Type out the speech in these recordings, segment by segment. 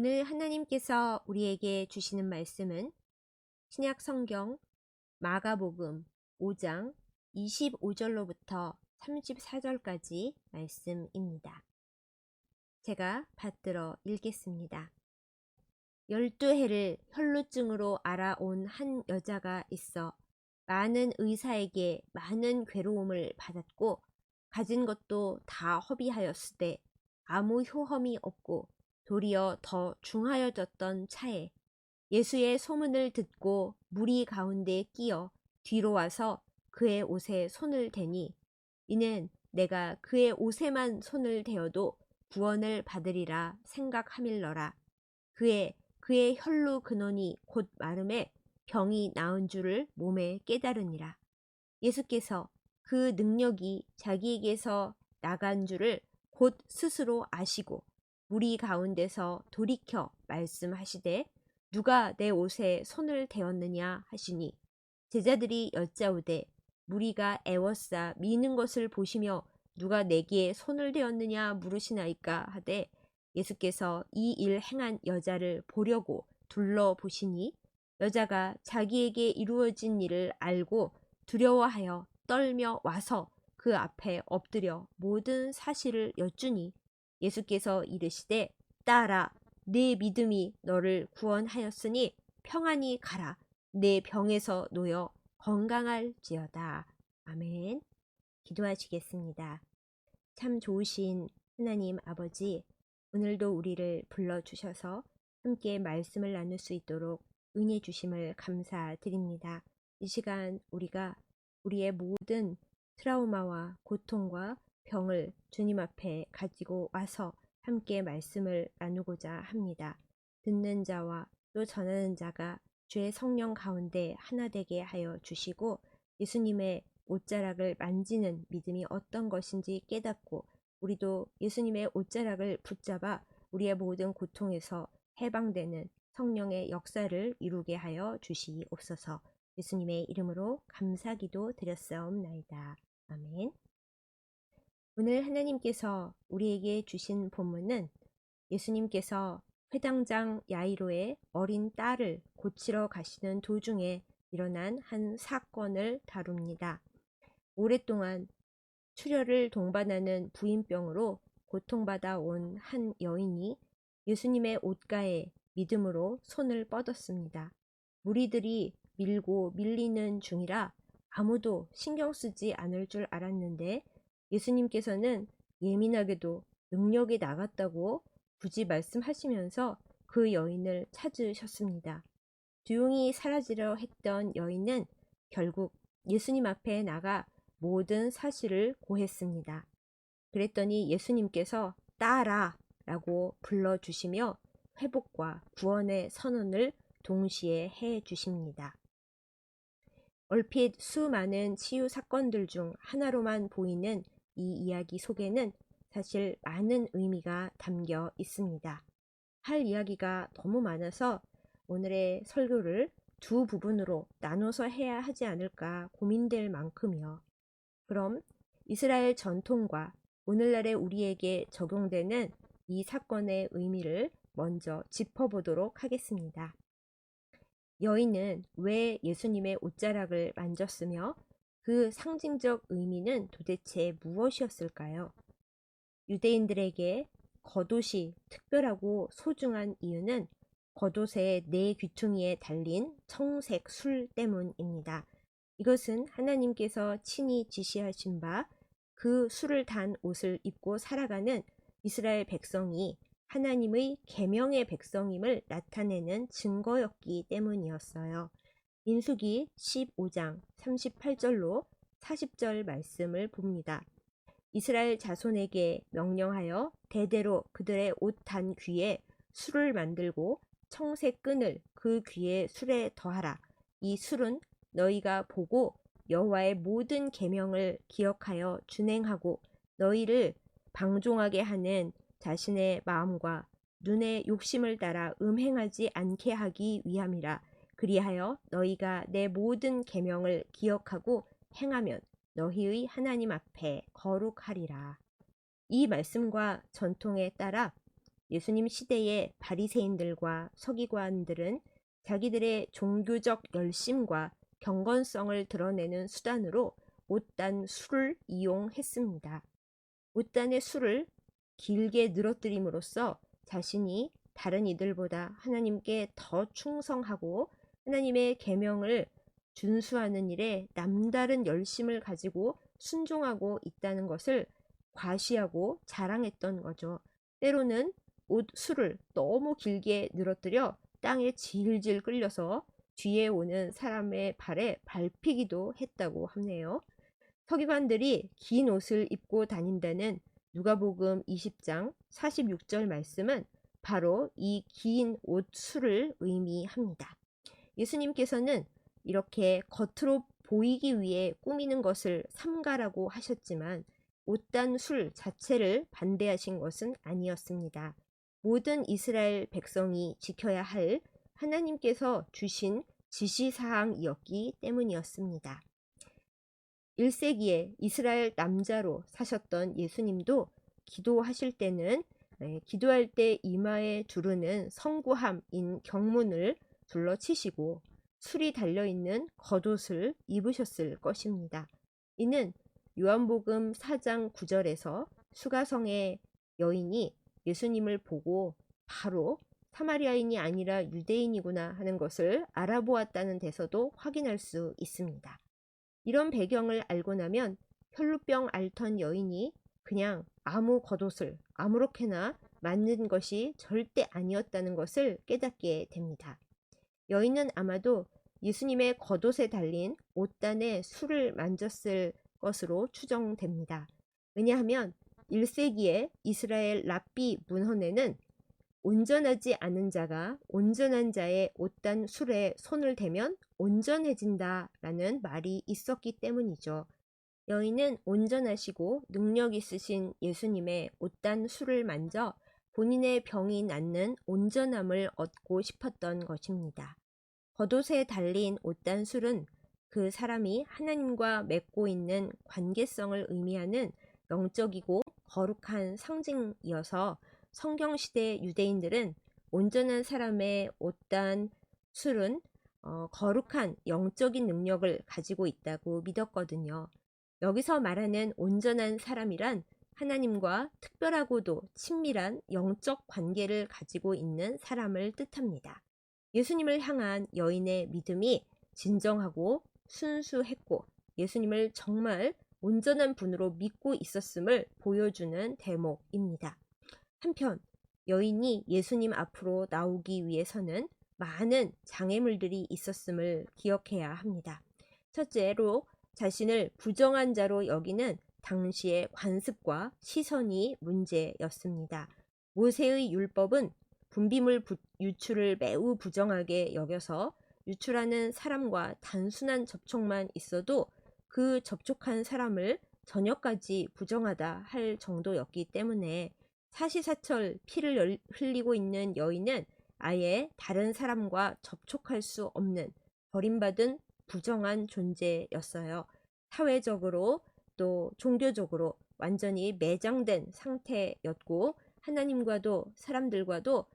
오늘 하나님께서 우리에게 주시는 말씀은 신약 성경 마가복음 5장 25절로부터 34절까지 말씀입니다. 제가 받들어 읽겠습니다. 열두 해를 혈루증으로 알아온 한 여자가 있어 많은 의사에게 많은 괴로움을 받았고 가진 것도 다 허비하였으되 아무 효험이 없고 도리어 더 중하여졌던 차에 예수의 소문을 듣고 무리 가운데 끼어 뒤로 와서 그의 옷에 손을 대니 이는 내가 그의 옷에만 손을 대어도 구원을 받으리라 생각함일러라. 그의 그의 혈루 근원이 곧 마름에 병이 나은 줄을 몸에 깨달으니라. 예수께서 그 능력이 자기에게서 나간 줄을 곧 스스로 아시고 무리 가운데서 돌이켜 말씀하시되 누가 내 옷에 손을 대었느냐? 하시니 제자들이 여짜오되 무리가 애워싸 미는 것을 보시며 누가 내게 손을 대었느냐 물으시나이까? 하되 예수께서 이 일 행한 여자를 보려고 둘러보시니 여자가 자기에게 이루어진 일을 알고 두려워하여 떨며 와서 그 앞에 엎드려 모든 사실을 여쭈니 예수께서 이르시되 딸아 내 믿음이 너를 구원하였으니 평안히 가라. 내 병에서 놓여 건강할지어다. 아멘. 기도하시겠습니다. 참 좋으신 하나님 아버지 오늘도 우리를 불러주셔서 함께 말씀을 나눌 수 있도록 은혜 주심을 감사드립니다. 이 시간 우리가 우리의 모든 트라우마와 고통과 병을 주님 앞에 가지고 와서 함께 말씀을 나누고자 합니다. 듣는 자와 또 전하는 자가 주의 성령 가운데 하나 되게 하여 주시고 예수님의 옷자락을 만지는 믿음이 어떤 것인지 깨닫고 우리도 예수님의 옷자락을 붙잡아 우리의 모든 고통에서 해방되는 성령의 역사를 이루게 하여 주시옵소서. 예수님의 이름으로 감사기도 드렸사옵나이다. 아멘. 오늘 하나님께서 우리에게 주신 본문은 예수님께서 회당장 야이로의 어린 딸을 고치러 가시는 도중에 일어난 한 사건을 다룹니다. 오랫동안 출혈을 동반하는 부인병으로 고통받아 온 한 여인이 예수님의 옷가에 믿음으로 손을 뻗었습니다. 무리들이 밀고 밀리는 중이라 아무도 신경 쓰지 않을 줄 알았는데 예수님께서는 예민하게도 능력이 나갔다고 굳이 말씀하시면서 그 여인을 찾으셨습니다. 조용히 사라지려 했던 여인은 결국 예수님 앞에 나가 모든 사실을 고했습니다. 그랬더니 예수님께서 따라 라고 불러주시며 회복과 구원의 선언을 동시에 해 주십니다. 얼핏 수많은 치유 사건들 중 하나로만 보이는 이 이야기 속에는 사실 많은 의미가 담겨 있습니다. 할 이야기가 너무 많아서 오늘의 설교를 두 부분으로 나눠서 해야 하지 않을까 고민될 만큼이요. 그럼 이스라엘 전통과 오늘날의 우리에게 적용되는 이 사건의 의미를 먼저 짚어보도록 하겠습니다. 여인은 왜 예수님의 옷자락을 만졌으며 그 상징적 의미는 도대체 무엇이었을까요? 유대인들에게 겉옷이 특별하고 소중한 이유는 겉옷의 네 귀퉁이에 달린 청색 술 때문입니다. 이것은 하나님께서 친히 지시하신 바 그 술을 단 옷을 입고 살아가는 이스라엘 백성이 하나님의 계명의 백성임을 나타내는 증거였기 때문이었어요. 민수기 15장 38절로 40절 말씀을 봅니다. 이스라엘 자손에게 명령하여 대대로 그들의 옷 단 귀에 술을 만들고 청색 끈을 그 귀에 술에 더하라. 이 술은 너희가 보고 여호와의 모든 계명을 기억하여 준행하고 너희를 방종하게 하는 자신의 마음과 눈의 욕심을 따라 음행하지 않게 하기 위함이라 그리하여 너희가 내 모든 계명을 기억하고 행하면 너희의 하나님 앞에 거룩하리라. 이 말씀과 전통에 따라 예수님 시대의 바리새인들과 서기관들은 자기들의 종교적 열심과 경건성을 드러내는 수단으로 옷단 술을 이용했습니다. 옷단의 술을 길게 늘어뜨림으로써 자신이 다른 이들보다 하나님께 더 충성하고 하나님의 계명을 준수하는 일에 남다른 열심을 가지고 순종하고 있다는 것을 과시하고 자랑했던 거죠. 때로는 옷 술을 너무 길게 늘어뜨려 땅에 질질 끌려서 뒤에 오는 사람의 발에 밟히기도 했다고 하네요. 서기관들이 긴 옷을 입고 다닌다는 누가복음 20장 46절 말씀은 바로 이 긴 옷 술을 의미합니다. 예수님께서는 이렇게 겉으로 보이기 위해 꾸미는 것을 삼가라고 하셨지만 옷단 술 자체를 반대하신 것은 아니었습니다. 모든 이스라엘 백성이 지켜야 할 하나님께서 주신 지시사항이었기 때문이었습니다. 1세기에 이스라엘 남자로 사셨던 예수님도 기도하실 때는 네, 기도할 때 이마에 두르는 성구함인 경문을 둘러치시고 술이 달려있는 겉옷을 입으셨을 것입니다. 이는 요한복음 4장 9절에서 수가성의 여인이 예수님을 보고 바로 사마리아인이 아니라 유대인이구나 하는 것을 알아보았다는 데서도 확인할 수 있습니다. 이런 배경을 알고 나면 혈루병 앓던 여인이 그냥 아무 겉옷을 아무렇게나 맞는 것이 절대 아니었다는 것을 깨닫게 됩니다. 여인은 아마도 예수님의 겉옷에 달린 옷단에 술을 만졌을 것으로 추정됩니다. 왜냐하면 1세기에 이스라엘 랍비 문헌에는 온전하지 않은 자가 온전한 자의 옷단 술에 손을 대면 온전해진다 라는 말이 있었기 때문이죠. 여인은 온전하시고 능력 있으신 예수님의 옷단 술을 만져 본인의 병이 낫는 온전함을 얻고 싶었던 것입니다. 겉옷에 달린 옷단 술은 그 사람이 하나님과 맺고 있는 관계성을 의미하는 영적이고 거룩한 상징이어서 성경시대 유대인들은 온전한 사람의 옷단 술은 어, 거룩한 영적인 능력을 가지고 있다고 믿었거든요. 여기서 말하는 온전한 사람이란 하나님과 특별하고도 친밀한 영적 관계를 가지고 있는 사람을 뜻합니다. 예수님을 향한 여인의 믿음이 진정하고 순수했고 예수님을 정말 온전한 분으로 믿고 있었음을 보여주는 대목입니다. 한편 여인이 예수님 앞으로 나오기 위해서는 많은 장애물들이 있었음을 기억해야 합니다. 첫째로 자신을 부정한 자로 여기는 당시의 관습과 시선이 문제였습니다. 모세의 율법은 분비물 유출을 매우 부정하게 여겨서 유출하는 사람과 단순한 접촉만 있어도 그 접촉한 사람을 저녁까지 부정하다 할 정도였기 때문에 사시사철 피를 흘리고 있는 여인은 아예 다른 사람과 접촉할 수 없는 버림받은 부정한 존재였어요. 사회적으로 또 종교적으로 완전히 매장된 상태였고 하나님과도 사람들과도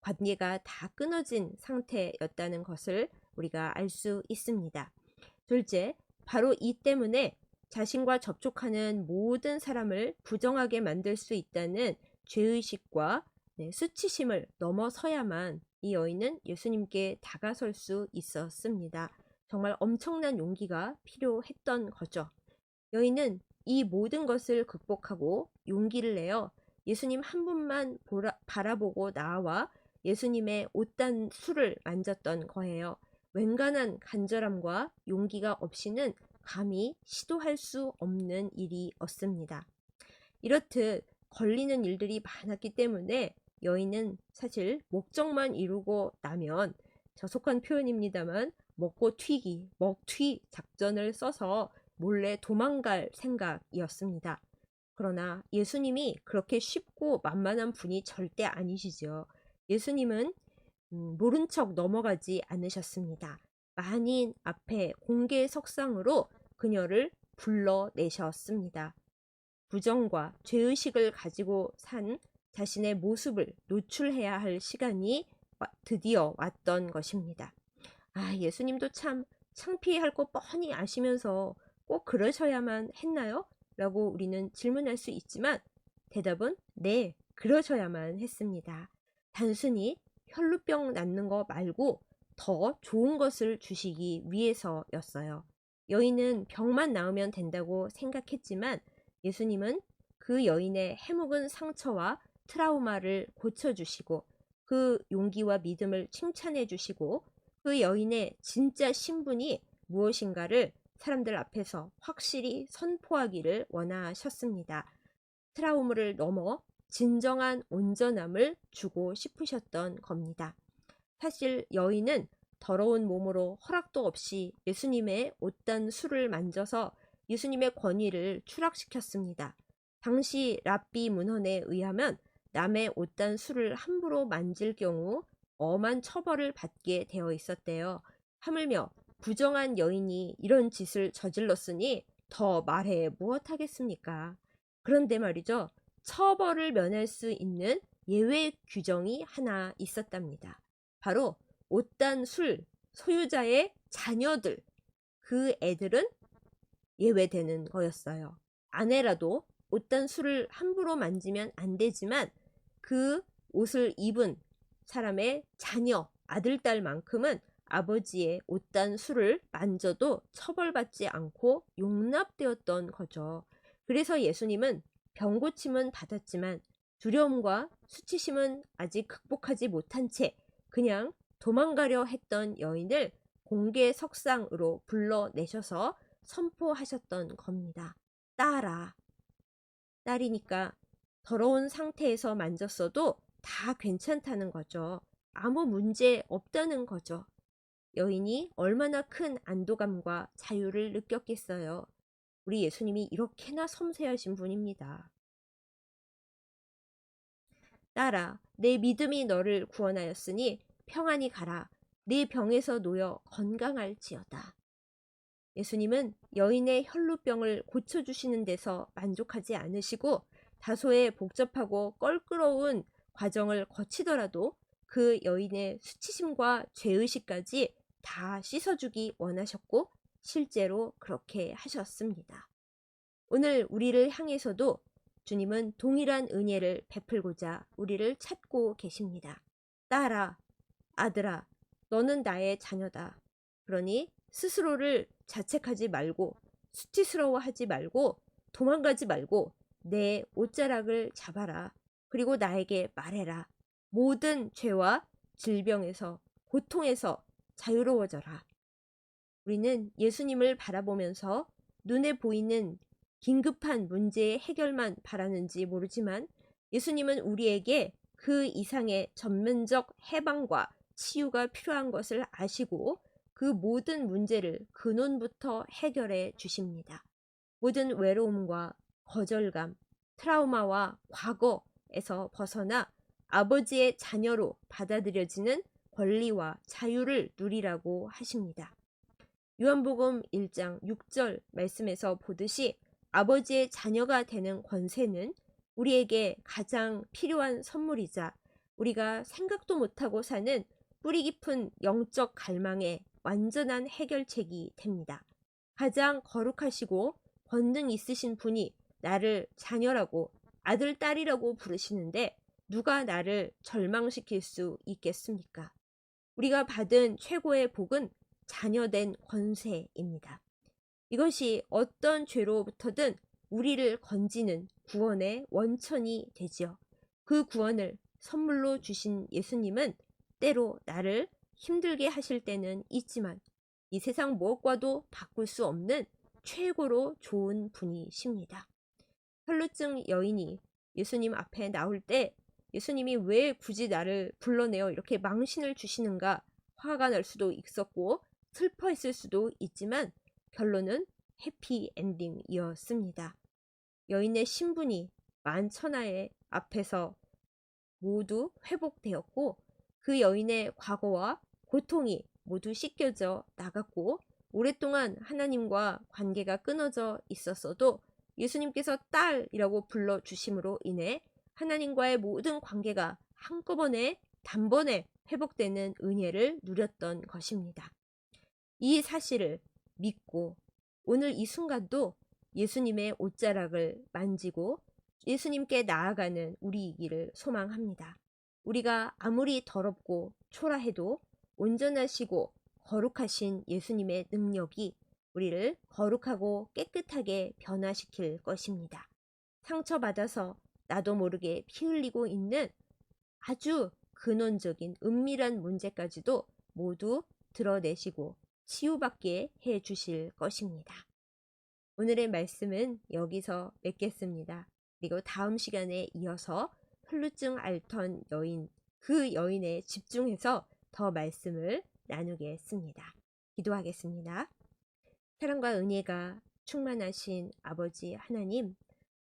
관계가 다 끊어진 상태였다는 것을 우리가 알 수 있습니다. 둘째, 바로 이 때문에 자신과 접촉하는 모든 사람을 부정하게 만들 수 있다는 죄의식과 네, 수치심을 넘어서야만 이 여인은 예수님께 다가설 수 있었습니다. 정말 엄청난 용기가 필요했던 거죠. 여인은 이 모든 것을 극복하고 용기를 내어 예수님 한 분만 보라, 바라보고 나와 예수님의 옷단 술을 만졌던 거예요. 웬간한 간절함과 용기가 없이는 감히 시도할 수 없는 일이었습니다. 이렇듯 걸리는 일들이 많았기 때문에 여인은 사실 목적만 이루고 나면 저속한 표현입니다만 먹고 튀기, 먹튀 작전을 써서 몰래 도망갈 생각이었습니다. 그러나 예수님이 그렇게 쉽고 만만한 분이 절대 아니시죠. 예수님은 음, 모른 척 넘어가지 않으셨습니다. 만인 앞에 공개 석상으로 그녀를 불러내셨습니다. 부정과 죄의식을 가지고 산 자신의 모습을 노출해야 할 시간이 와- 드디어 왔던 것입니다. 아, 예수님도 참 창피할 거 뻔히 아시면서 꼭 그러셔야만 했나요? 라고 우리는 질문할 수 있지만 대답은 네, 그러셔야만 했습니다. 단순히 혈루병 낫는 거 말고 더 좋은 것을 주시기 위해서였어요. 여인은 병만 나으면 된다고 생각했지만 예수님은 그 여인의 해묵은 상처와 트라우마를 고쳐주시고 그 용기와 믿음을 칭찬해 주시고 그 여인의 진짜 신분이 무엇인가를 사람들 앞에서 확실히 선포하기를 원하셨습니다. 트라우마를 넘어 진정한 온전함을 주고 싶으셨던 겁니다. 사실 여인은 더러운 몸으로 허락도 없이 예수님의 옷단 술을 만져서 예수님의 권위를 추락시켰습니다. 당시 랍비 문헌에 의하면 남의 옷단 술을 함부로 만질 경우 엄한 처벌을 받게 되어 있었대요. 하물며 부정한 여인이 이런 짓을 저질렀으니 더 말해 무엇하겠습니까? 그런데 말이죠. 처벌을 면할 수 있는 예외 규정이 하나 있었답니다. 바로 옷단 술 소유자의 자녀들, 그 애들은 예외되는 거였어요. 아내라도 옷단 술을 함부로 만지면 안 되지만 그 옷을 입은 사람의 자녀, 아들, 딸만큼은 아버지의 옷단 술을 만져도 처벌받지 않고 용납되었던 거죠. 그래서 예수님은 병고침은 받았지만 두려움과 수치심은 아직 극복하지 못한 채 그냥 도망가려 했던 여인을 공개 석상으로 불러내셔서 선포하셨던 겁니다. 딸아. 딸이니까 더러운 상태에서 만졌어도 다 괜찮다는 거죠. 아무 문제 없다는 거죠. 여인이 얼마나 큰 안도감과 자유를 느꼈겠어요. 우리 예수님이 이렇게나 섬세하신 분입니다. 딸아, 내 믿음이 너를 구원하였으니 평안히 가라. 네 병에서 놓여 건강할지어다. 예수님은 여인의 혈루병을 고쳐주시는 데서 만족하지 않으시고 다소의 복잡하고 껄끄러운 과정을 거치더라도 그 여인의 수치심과 죄의식까지 다 씻어주기 원하셨고 실제로 그렇게 하셨습니다. 오늘 우리를 향해서도 주님은 동일한 은혜를 베풀고자 우리를 찾고 계십니다. 딸아, 아들아, 너는 나의 자녀다. 그러니 스스로를 자책하지 말고 수치스러워하지 말고 도망가지 말고 내 옷자락을 잡아라. 그리고 나에게 말해라. 모든 죄와 질병에서 고통에서 자유로워져라. 우리는 예수님을 바라보면서 눈에 보이는 긴급한 문제의 해결만 바라는지 모르지만 예수님은 우리에게 그 이상의 전면적 해방과 치유가 필요한 것을 아시고 그 모든 문제를 근원부터 해결해 주십니다. 모든 외로움과 거절감, 트라우마와 과거에서 벗어나 아버지의 자녀로 받아들여지는 권리와 자유를 누리라고 하십니다. 요한복음 1장 6절 말씀에서 보듯이 아버지의 자녀가 되는 권세는 우리에게 가장 필요한 선물이자 우리가 생각도 못하고 사는 뿌리 깊은 영적 갈망의 완전한 해결책이 됩니다. 가장 거룩하시고 권능 있으신 분이 나를 자녀라고 아들, 딸이라고 부르시는데 누가 나를 절망시킬 수 있겠습니까? 우리가 받은 최고의 복은 자녀된 권세입니다. 이것이 어떤 죄로부터든 우리를 건지는 구원의 원천이 되지요. 그 구원을 선물로 주신 예수님은 때로 나를 힘들게 하실 때는 있지만 이 세상 무엇과도 바꿀 수 없는 최고로 좋은 분이십니다. 혈루증 여인이 예수님 앞에 나올 때 예수님이 왜 굳이 나를 불러내어 이렇게 망신을 주시는가 화가 날 수도 있었고 슬퍼했을 수도 있지만 결론은 해피 엔딩이었습니다. 여인의 신분이 만천하의 앞에서 모두 회복되었고 그 여인의 과거와 고통이 모두 씻겨져 나갔고 오랫동안 하나님과 관계가 끊어져 있었어도 예수님께서 딸이라고 불러주심으로 인해 하나님과의 모든 관계가 한꺼번에 단번에 회복되는 은혜를 누렸던 것입니다. 이 사실을 믿고 오늘 이 순간도 예수님의 옷자락을 만지고 예수님께 나아가는 우리이기를 소망합니다. 우리가 아무리 더럽고 초라해도 온전하시고 거룩하신 예수님의 능력이 우리를 거룩하고 깨끗하게 변화시킬 것입니다. 상처받아서 나도 모르게 피 흘리고 있는 아주 근원적인 은밀한 문제까지도 모두 드러내시고 치유받게 해 주실 것입니다. 오늘의 말씀은 여기서 맺겠습니다. 그리고 다음 시간에 이어서 혈루증 앓던 여인, 그 여인에 집중해서 더 말씀을 나누겠습니다. 기도하겠습니다. 사랑과 은혜가 충만하신 아버지 하나님,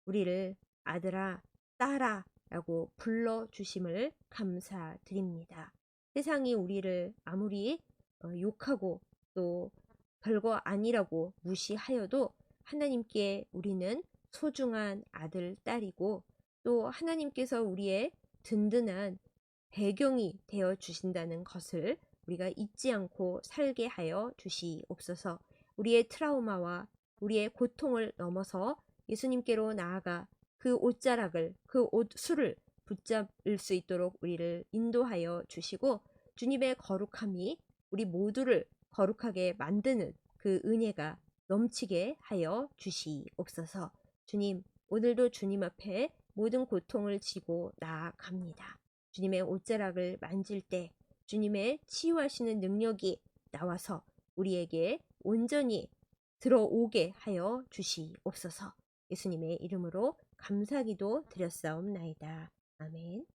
우리를 아들아, 딸아 라고 불러주심을 감사드립니다. 세상이 우리를 아무리 어, 욕하고 또 별거 아니라고 무시하여도 하나님께 우리는 소중한 아들, 딸이고 또 하나님께서 우리의 든든한 배경이 되어 주신다는 것을 우리가 잊지 않고 살게 하여 주시옵소서. 우리의 트라우마와 우리의 고통을 넘어서 예수님께로 나아가 그 옷자락을 그 옷술을 붙잡을 수 있도록 우리를 인도하여 주시고 주님의 거룩함이 우리 모두를 거룩하게 만드는 그 은혜가 넘치게 하여 주시옵소서. 주님, 오늘도 주님 앞에 모든 고통을 지고 나아갑니다. 주님의 옷자락을 만질 때 주님의 치유하시는 능력이 나와서 우리에게 온전히 들어오게 하여 주시옵소서. 예수님의 이름으로 감사기도 드렸사옵나이다. 아멘.